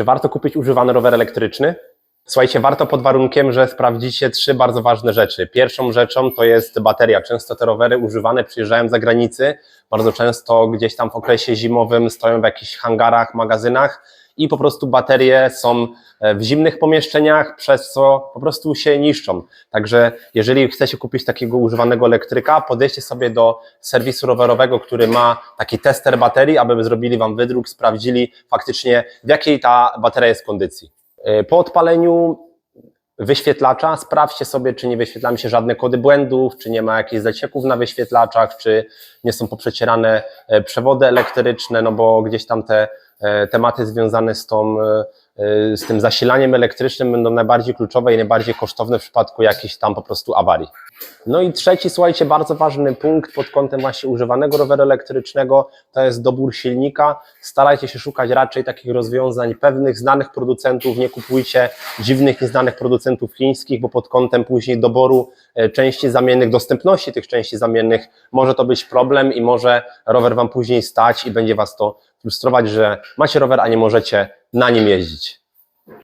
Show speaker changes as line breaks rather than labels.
Czy warto kupić używany rower elektryczny? Słuchajcie, warto pod warunkiem, że sprawdzicie trzy bardzo ważne rzeczy. Pierwszą rzeczą to jest bateria. Często te rowery używane przyjeżdżają z zagranicy, bardzo często gdzieś tam w okresie zimowym stoją w jakichś hangarach, magazynach i po prostu baterie są e, w zimnych pomieszczeniach, przez co po prostu się niszczą. Także jeżeli chcecie kupić takiego używanego elektryka, podejdźcie sobie do serwisu rowerowego, który ma taki tester baterii, aby zrobili Wam wydruk, sprawdzili faktycznie w jakiej ta bateria jest kondycji. E, Po odpaleniu wyświetlacza sprawdźcie sobie, czy nie wyświetlają się żadne kody błędów, czy nie ma jakichś zacieków na wyświetlaczach, czy nie są poprzecierane e, przewody elektryczne, no bo gdzieś tam te tematy związane z tą e, e, z tym zasilaniem elektrycznym będą najbardziej kluczowe i najbardziej kosztowne w przypadku jakichś tam po prostu awarii. No i trzeci, słuchajcie, bardzo ważny punkt pod kątem właśnie używanego roweru elektrycznego to jest dobór silnika. Starajcie się szukać raczej takich rozwiązań pewnych, znanych producentów, nie kupujcie dziwnych, nieznanych producentów chińskich, bo pod kątem później doboru e, części zamiennych, dostępności tych części zamiennych może to być problem i może rower Wam później stać i będzie Was to frustrować, że macie rower, a nie możecie na nim jeździć.